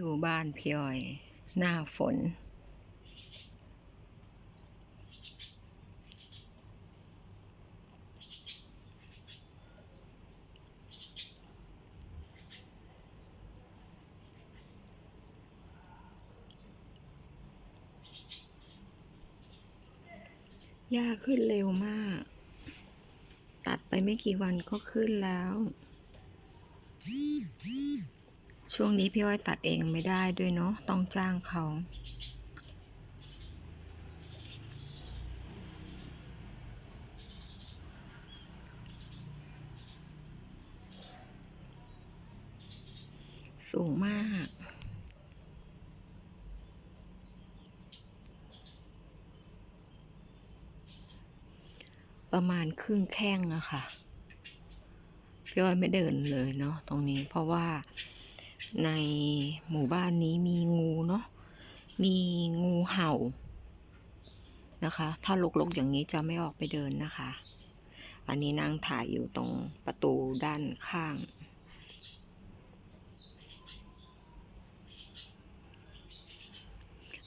ดูบ้านพี่อ้อย หน้าฝน หญ้าขึ้นเร็วมาก ตัดไปไม่กี่วันก็ขึ้นแล้ว ช่วงนี้พี่อ้อยตัดเองไม่ได้ด้วยเนาะต้องจ้างเขา สูงมากประมาณครึ่งแข้งอะค่ะ พี่อ้อยไม่เดินเลยเนาะตรงนี้เพราะว่า ในหมู่บ้านนี้มีงูเนาะ มีงูเห่านะคะ ถ้าลกๆอย่างนี้จะไม่ออกไปเดินนะคะ อันนี้นั่งถ่ายอยู่ตรงประตูด้านข้าง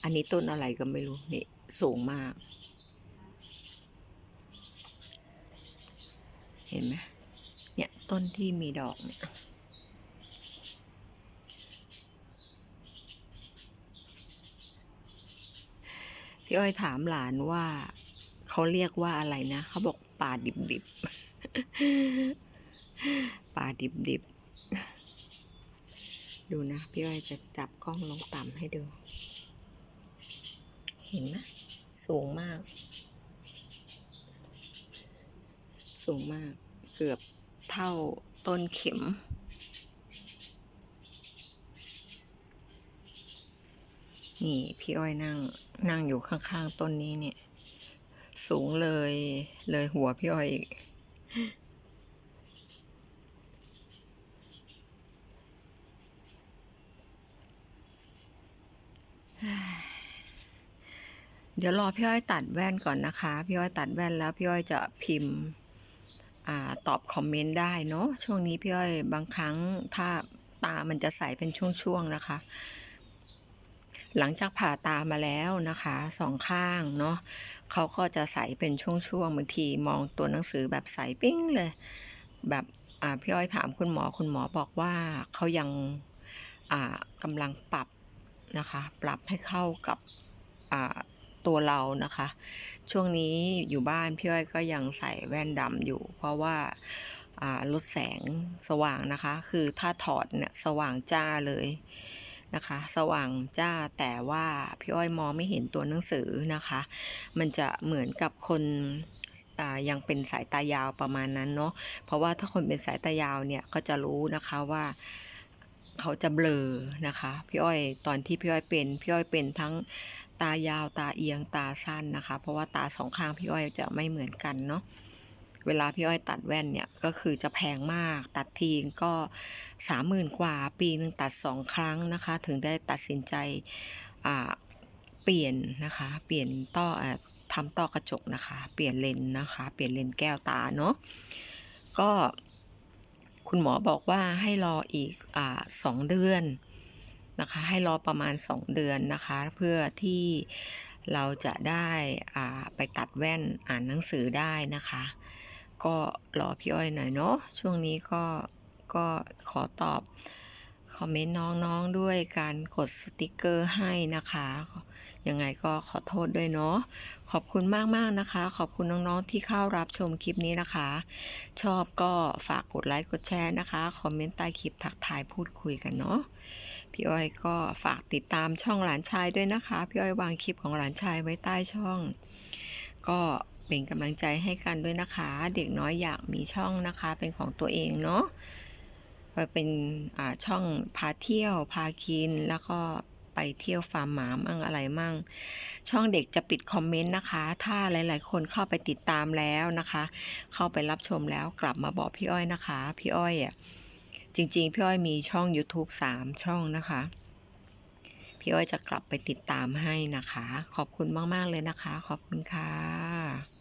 อันนี้ต้นอะไรก็ไม่รู้ นี่สูงมาก เห็นไหมเนี่ยต้นที่มีดอกเนี่ย พี่อ้อยถามหลานว่าเขาเรียกว่าอะไรนะเขาบอกป่าดิบดิบๆป่าดิบดิบๆดูนะ พี่อ้อยจะจับกล้องลงต่ำให้ดู เห็นไหมสูงมาก สูงมากเกือบเท่าต้นเข็ม นี่พี่อ้อยนั่งนั่งอยู่ข้างๆต้นนี้เนี่ย สูงเลย เลยหัวพี่อ้อยอีก เดี๋ยวรอพี่อ้อยตัดแว่นก่อนนะคะ พี่อ้อยตัดแว่นแล้วพี่อ้อยจะพิมพ์ตอบคอมเมนต์ได้เนาะช่วงนี้พี่อ้อยบางครั้งถ้าตามันจะใสเป็นช่วงๆนะคะ หลังจากผ่าตามาแล้วนะคะสองข้างเนาะเขาก็จะใสเป็นช่วงๆบางทีมองตัวหนังสือแบบใสปิ้งเลย แบบพี่อ้อยถามคุณหมอคุณหมอบอกว่าเขายังกำลังปรับนะคะ ปรับให้เข้ากับตัวเรานะคะ ช่วงนี้อยู่บ้านพี่อ้อยก็ยังใส่แว่นดำอยู่ เพราะว่าลดแสงสว่างนะคะ คือถ้าถอดเนี่ยสว่างจ้าเลย นะคะ สว่างจ้าแต่ว่าพี่อ้อยมองไม่เห็นตัวหนังสือนะคะ มันจะเหมือนกับคนยังเป็นสายตายาวประมาณนั้นเนาะเพราะว่าถ้าคนเป็นสายตายาวเนี่ยก็จะรู้นะคะว่าเขาจะเบลอนะคะพี่อ้อยตอนที่พี่อ้อยเป็นพี่อ้อยเป็นทั้งตายาวตาเอียงตาสั้นนะคะ เพราะว่าตาสองข้างพี่อ้อยจะไม่เหมือนกันเนาะ เวลาพี่อ้อยตัดแว่นเนี่ยก็คือจะแพงมาก ตัดทีก็สามหมื่นกว่า ปีหนึ่งตัดสองครั้งนะคะ ถึงได้ตัดสินใจเปลี่ยนนะคะ เปลี่ยนต้ออทำต้อกระจกนะคะ เปลี่ยนเลนนะคะ เปลี่ยนเลนแก้วตาเนาะก็คุณหมอบอกว่าให้รออีกอสองเดือนนะคะ ให้รอประมาณ 2 เดือนนะคะ เพื่อที่เราจะได้ไปตัดแว่นอ่านหนังสือได้นะคะ ก็รอพี่อ้อยหน่อยเนาะช่วงนี้ก็ก็ขอตอบคอมเมนต์น้องๆด้วยการกดสติกเกอร์ให้นะคะยังไงก็ขอโทษด้วยเนาะ ขอบคุณมากๆนะคะ ขอบคุณน้องๆที่เข้ารับชมคลิปนี้นะคะ ชอบก็ฝากกดไลค์กดแชร์นะคะ คอมเมนต์ใต้คลิปทักทายพูดคุยกันเนาะ พี่อ้อยก็ฝากติดตามช่องหลานชายด้วยนะคะ พี่อ้อยวางคลิปของหลานชายไว้ใต้ช่อง ก็ เป็นกำลังใจให้กันด้วยนะคะ เด็กน้อยอยากมีช่องนะคะ เป็นของตัวเองเนาะเป็นอ่าช่องพาเที่ยว พากินแล้วก็ไปเที่ยวฟาร์มหมามั่งอะไรมั่ง ช่องเด็กจะปิดคอมเมนต์นะคะ ถ้าหลาย ๆ คนเข้าไปติดตามแล้วนะคะ เข้าไปรับชมแล้วกลับมาบอกพี่อ้อยนะคะ พี่อ้อยอะจริง ๆ พี่อ้อยมีช่อง YouTube 3 ช่องนะคะ พี่อ้อยจะกลับไปติดตามให้นะคะ ขอบคุณมาก ๆ เลยนะคะ ขอบคุณค่ะ